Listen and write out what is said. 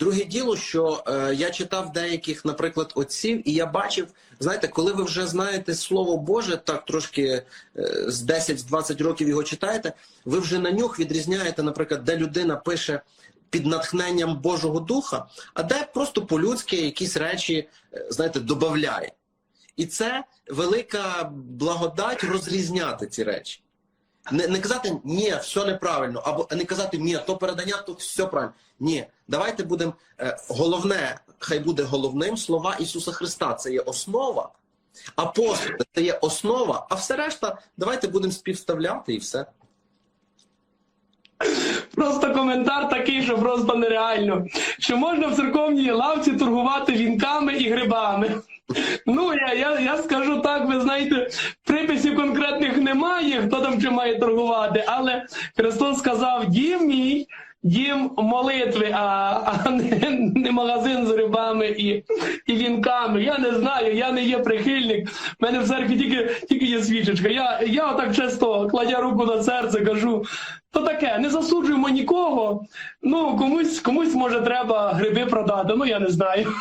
Друге діло, що е, я читав деяких, наприклад, отців, і я бачив, знаєте, коли ви вже знаєте Слово Боже, так трошки е, з 10-20 років його читаєте, ви вже на нюх відрізняєте, наприклад, де людина пише під натхненням Божого Духа, а де просто по-людськи якісь речі, е, знаєте, додає. І це велика благодать розрізняти ці речі. Не, не казати ні, все неправильно, або не казати ні, то передання, то все правильно. Ні, давайте будемо е, головне, хай буде головним слова Ісуса Христа. Це є основа. Апостоли це є основа, а все решта, давайте будемо співставляти і все. Просто коментар такий, що просто нереально. Що можна в церковній лавці торгувати вінками і грибами. Ну, я, я, я скажу так, ви знаєте, приписів конкретних немає, хто там чим має торгувати, але Христос сказав: дім мій, дім молитви, а, а не, не магазин з грибами і, і вінками. Я не знаю, я не є прихильник. У мене в церкві тільки, тільки є свічечка. Я, я отак часто кладя руку на серце, кажу. То таке, не засуджуємо нікого. Ну, комусь, комусь може треба гриби продати, ну я не знаю.